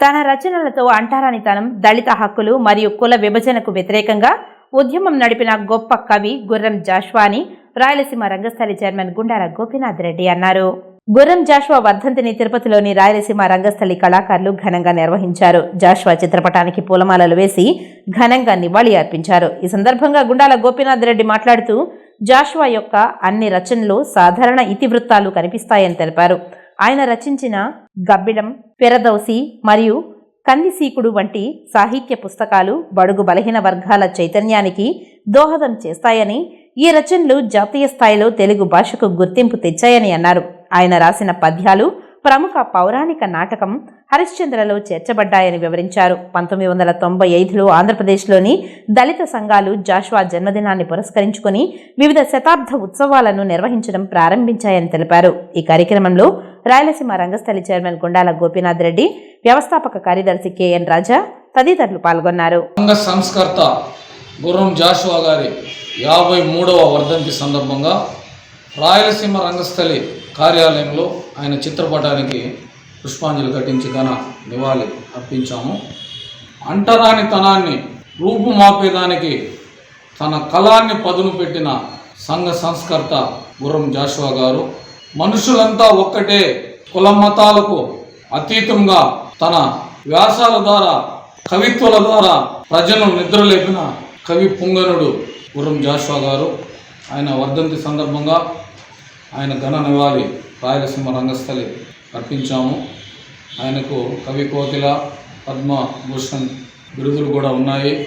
తన రచనలతో అంటారానితనం దళిత హక్కులు మరియు కుల విభజనకు వ్యతిరేకంగా ఉద్యమం నడిపిన గొప్ప కవి గుర్రం జాష్వాని రాయలసీమ రంగస్థలి చైర్మన్ గుండాల గోపీనాథ్ రెడ్డి అన్నారు. గుర్రం జాష్వా వర్ధంతిని తిరుపతిలోని రాయలసీమ రంగస్థలి కళాకారులు ఘనంగా నిర్వహించారు. జాష్వా చిత్రపటానికి పూలమాలలు వేసి ఘనంగా నివాళి అర్పించారు. ఈ సందర్భంగా గుండాల గోపీనాథ్ రెడ్డి మాట్లాడుతూ జాష్వా యొక్క అన్ని రచనలు సాధారణ ఇతివృత్తాలు కనిపిస్తాయని తెలిపారు. ఆయన రచించిన గబ్బిడం పెరదౌసి మరియు కందిసీకుడు వంటి సాహిత్య పుస్తకాలు బడుగు బలహీన వర్గాల చైతన్యానికి దోహదం చేస్తాయని ఈ రచనలు జాతీయ స్థాయిలో తెలుగు భాషకు గుర్తింపు తెచ్చాయని అన్నారు. ఆయన రాసిన పద్యాలు ప్రముఖ పౌరాణిక నాటకం హరిశ్చంద్రలో చేర్చబడ్డాయని వివరించారు. పంతొమ్మిది వందల తొంభై ఐదులో ఆంధ్రప్రదేశ్లోని దళిత సంఘాలు జాషువా జన్మదినాన్ని పురస్కరించుకుని వివిధ శతాబ్ద ఉత్సవాలను నిర్వహించడం ప్రారంభించాయని తెలిపారు. ఈ కార్యక్రమంలో రాయలసీమ రంగస్థలి చైర్మన్ గుండాల గోపీనాథ్ రెడ్డి వ్యవస్థాపక కార్యదర్శి కెఎన్ రాజా తదితరులు పాల్గొన్నారు. సంఘ సంస్కర్త గుర్రం జాషువా గారి యాభై మూడవ వర్ధంతి సందర్భంగా రాయలసీమ రంగస్థలి కార్యాలయంలో ఆయన చిత్రపటానికి పుష్పాంజలి ఘటించి ఘన నివాళి అర్పించాము. అంటరానితనాన్ని రూపుమాపేదానికి తన కళాన్ని పదును పెట్టిన సంఘ సంస్కర్త గుర్రం జాషువా గారు మనుషులంతా ఒక్కటే కుల మతాలకు అతీతంగా తన వ్యాసాల ద్వారా కవిత్వాల ద్వారా ప్రజలను నిద్రలేపిన కవి పుంగనుడు గుర్రం జాషువా గారు. ఆయన వర్ధంతి సందర్భంగా ఆయన ఘన నివాళి రాయలసీమ రంగస్థలి అర్పించాము. ఆయనకు కవి కోకిల పద్మభూషణ్ బిరుదులు కూడా ఉన్నాయి.